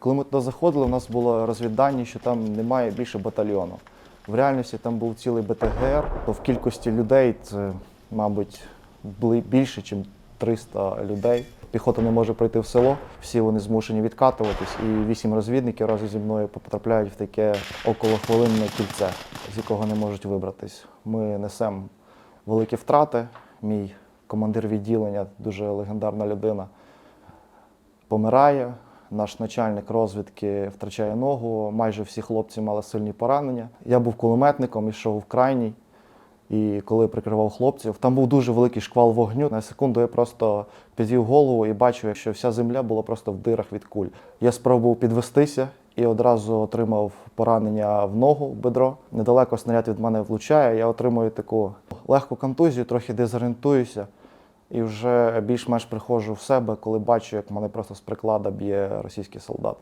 Коли ми туди заходили, у нас було розвідання, що там немає більше батальйону. В реальності там був цілий БТГР, то в кількості людей це, мабуть, більше, ніж 300 людей. Піхота не може пройти в село, всі вони змушені відкатуватись, і вісім розвідників разом зі мною потрапляють в таке околохвилинне кільце, з якого не можуть вибратись. Ми несемо великі втрати. Мій командир відділення, дуже легендарна людина, помирає. Наш начальник розвідки втрачає ногу. Майже всі хлопці мали сильні поранення. Я був кулеметником, йшов в крайній. І коли прикривав хлопців, там був дуже великий шквал вогню. На секунду я просто підвів голову і бачив, що вся земля була просто в дирах від куль. Я спробував підвестися і одразу отримав поранення в ногу, в бедро. Недалеко снаряд від мене влучає. Я отримую таку легку контузію, трохи дезорієнтуюся. І вже більш-менш приходжу в себе, коли бачу, як мене просто з приклада б'є російський солдат.